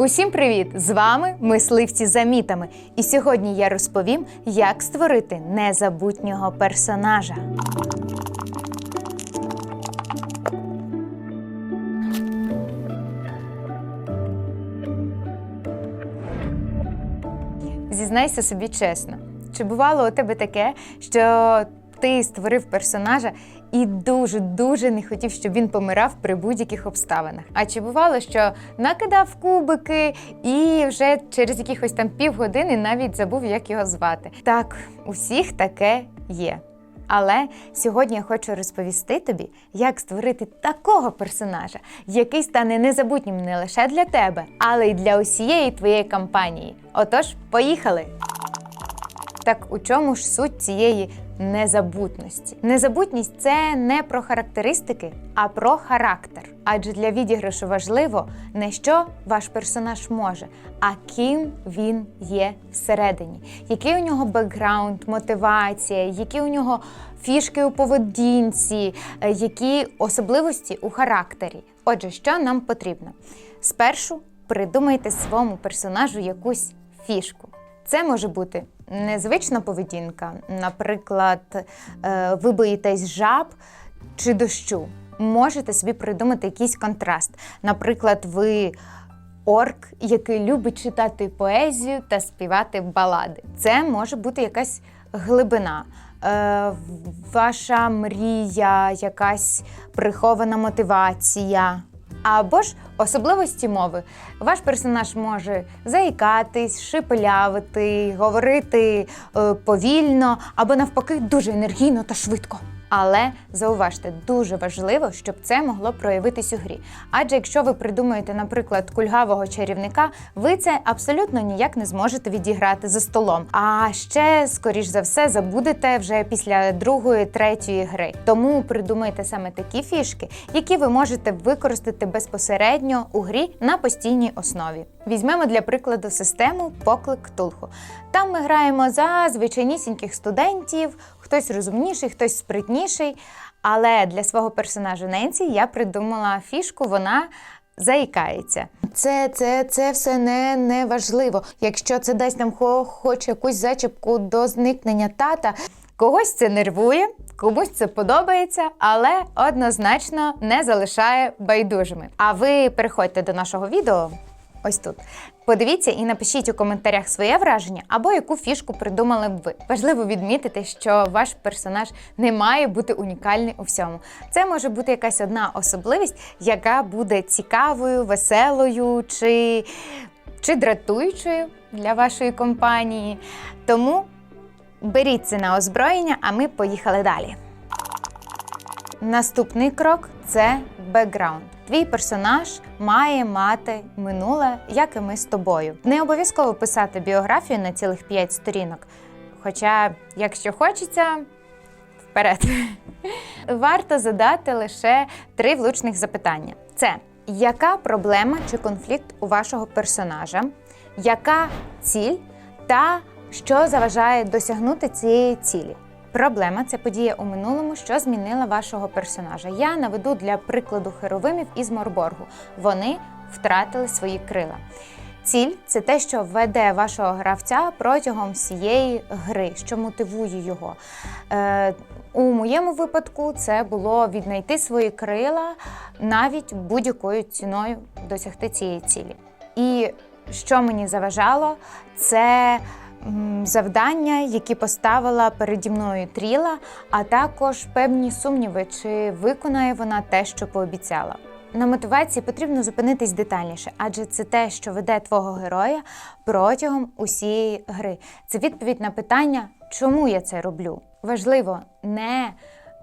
Усім привіт! З вами мисливці за мітами. І сьогодні я розповім, як створити незабутнього персонажа. Зізнайся собі чесно, чи бувало у тебе таке, що ти створив персонажа і дуже дуже не хотів, щоб він помирав при будь-яких обставинах? А чи бувало, що накидав кубики і вже через якихось там півгодини навіть забув, як його звати? Так, усіх таке є. Але сьогодні я хочу розповісти тобі, як створити такого персонажа, який стане незабутнім не лише для тебе, але й для усієї твоєї компанії. Отож, поїхали! Так у чому ж суть цієї незабутності? Незабутність це не про характеристики, а про характер. Адже для відіграшу важливо не що ваш персонаж може, а ким він є всередині, який у нього бекграунд, мотивація, які у нього фішки у поведінці, е, які особливості у характері. Отже, що нам потрібно? Спершу придумайте своєму персонажу якусь фішку. Це може бути незвична поведінка, наприклад, е, ви боїтесь жаб чи дощу. Можете собі придумати якийсь контраст. Наприклад, ви орк, який любить читати поезію та співати балади. Це може бути якась глибина. Е, ваша мрія, якась прихована мотивація. Або ж особливості мови. Ваш персонаж може заїкатись, шиплявити, говорити е, повільно або навпаки дуже енергійно та швидко. Але зауважте, дуже важливо, щоб це могло проявитись у грі. Адже якщо ви придумаєте, наприклад, кульгавого чарівника, ви це абсолютно ніяк не зможете відіграти за столом. А ще, скоріш за все, забудете вже після другої, третьої гри. Тому придумайте саме такі фішки, які ви можете використати безпосередньо у грі на постійній основі. Візьмемо для прикладу систему поклик Ктулху. Там ми граємо за звичайнісіньких студентів, хтось розумніший, хтось спритніший. Але для свого персонажа Ненсі я придумала фішку, вона заїкається. Це, це, це все не, не важливо. Якщо це дасть нам хо, хоч якусь зачіпку до зникнення тата, когось це нервує, комусь це подобається, але однозначно не залишає байдужими. А ви переходьте до нашого відео. Ось тут. Подивіться і напишіть у коментарях своє враження або яку фішку придумали б ви. Важливо відмітити, що ваш персонаж не має бути унікальний у всьому. Це може бути якась одна особливість, яка буде цікавою, веселою чи, чи дратуючою для вашої компанії. Тому беріть це на озброєння, а ми поїхали далі. Наступний крок це бекграунд. Твій персонаж має мати минуле, як і ми з тобою. Не обов'язково писати біографію на цілих 5 сторінок. Хоча, якщо хочеться, вперед. Варто задати лише три влучних запитання: це яка проблема чи конфлікт у вашого персонажа, яка ціль та що заважає досягнути цієї цілі. Проблема це подія у минулому, що змінила вашого персонажа. Я наведу для прикладу херовимів із Морборгу. Вони втратили свої крила. Ціль це те, що веде вашого гравця протягом всієї гри, що мотивує його. Е, у моєму випадку це було віднайти свої крила навіть будь-якою ціною досягти цієї цілі. І що мені заважало, це завдання, які поставила переді мною Тріла, а також певні сумніви, чи виконає вона те, що пообіцяла. На мотивації потрібно зупинитись детальніше, адже це те, що веде твого героя протягом усієї гри. Це відповідь на питання, чому я це роблю. Важливо не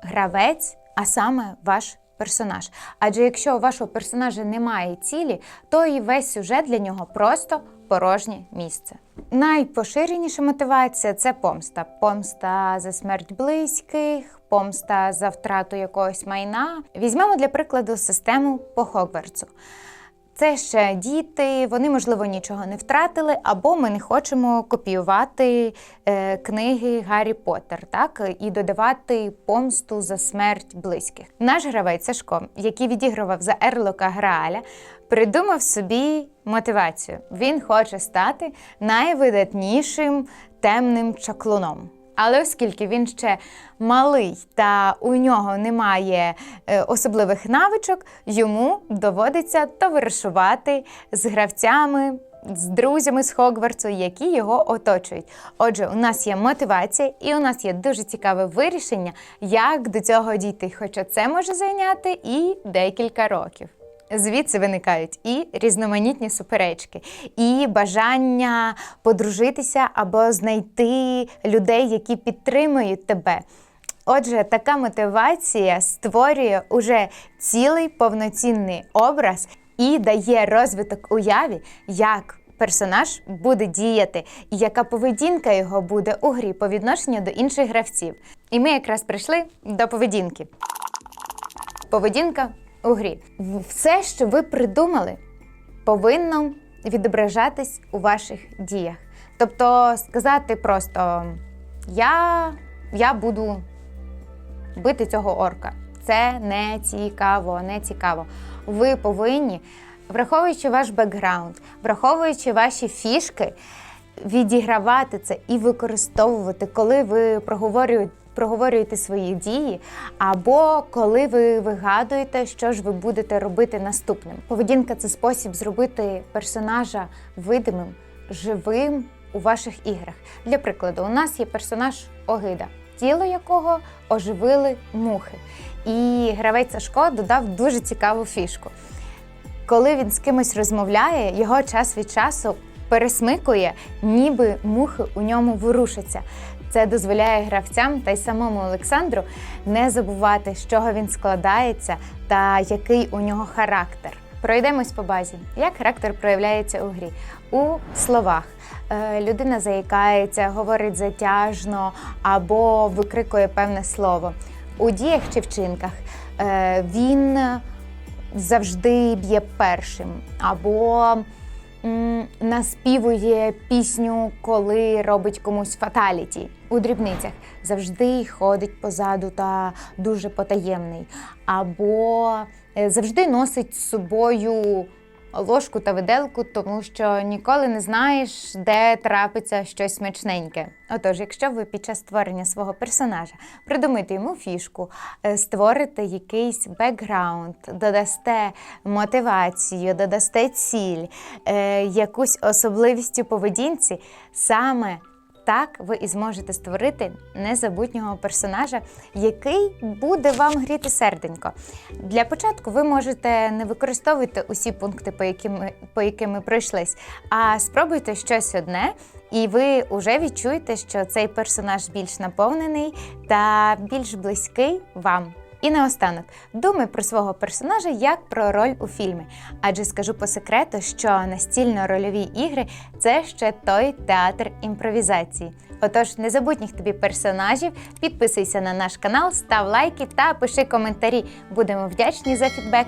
гравець, а саме ваш персонаж. Адже якщо у вашого персонажа немає цілі, то і весь сюжет для нього просто порожнє місце. Найпоширеніша мотивація це помста. Помста за смерть близьких, помста за втрату якогось майна. Візьмемо для прикладу систему по Хогвартсу. Це ще діти, вони, можливо, нічого не втратили, або ми не хочемо копіювати е, книги Гаррі Поттер, так і додавати помсту за смерть близьких. Наш гравець Сашко, який відігрував за Ерлока Грааля, придумав собі мотивацію. Він хоче стати найвидатнішим темним чаклуном. Але оскільки він ще малий та у нього немає е, особливих навичок, йому доводиться товаришувати з гравцями, з друзями з Хогвартсу, які його оточують. Отже, у нас є мотивація, і у нас є дуже цікаве вирішення, як до цього дійти. Хоча це може зайняти і декілька років. Звідси виникають і різноманітні суперечки, і бажання подружитися або знайти людей, які підтримують тебе. Отже, така мотивація створює уже цілий повноцінний образ і дає розвиток уяві, як персонаж буде діяти, і яка поведінка його буде у грі по відношенню до інших гравців. І ми якраз прийшли до поведінки. Поведінка у грі. Все, що ви придумали, повинно відображатись у ваших діях. Тобто сказати просто я, я буду бити цього орка. Це не цікаво, не цікаво. Ви повинні, враховуючи ваш бекграунд, враховуючи ваші фішки, відігравати це і використовувати, коли ви проговорюєте. Проговорюєте свої дії, або коли ви вигадуєте, що ж ви будете робити наступним. Поведінка це спосіб зробити персонажа видимим, живим у ваших іграх. Для прикладу, у нас є персонаж Огида, тіло якого оживили мухи. І гравець Сашко додав дуже цікаву фішку. Коли він з кимось розмовляє, його час від часу пересмикує, ніби мухи у ньому ворушаться. Це дозволяє гравцям та й самому Олександру не забувати, з чого він складається та який у нього характер. Пройдемось по базі. Як характер проявляється у грі? У словах. Е, людина заїкається, говорить затяжно або викрикує певне слово. У діях чи вчинках е, він завжди б'є першим, або наспівує пісню, коли робить комусь фаталіті. У дрібницях завжди ходить позаду та дуже потаємний, або е, завжди носить з собою ложку та виделку, тому що ніколи не знаєш, де трапиться щось смачненьке. Отож, якщо ви під час створення свого персонажа придумаєте йому фішку, е, створите якийсь бекграунд, додасте мотивацію, додасте ціль, е, якусь особливість у поведінці, саме так ви і зможете створити незабутнього персонажа, який буде вам гріти серденько. Для початку ви можете не використовувати усі пункти, по яким по яким ми пройшлись, а спробуйте щось одне, і ви вже відчуєте, що цей персонаж більш наповнений та більш близький вам. І наостанок, думай про свого персонажа як про роль у фільмі. Адже скажу по секрету, що настільно-рольові ігри це ще той театр імпровізації. Отож, незабутніх тобі персонажів, підписуйся на наш канал, став лайки та пиши коментарі. Будемо вдячні за фідбек.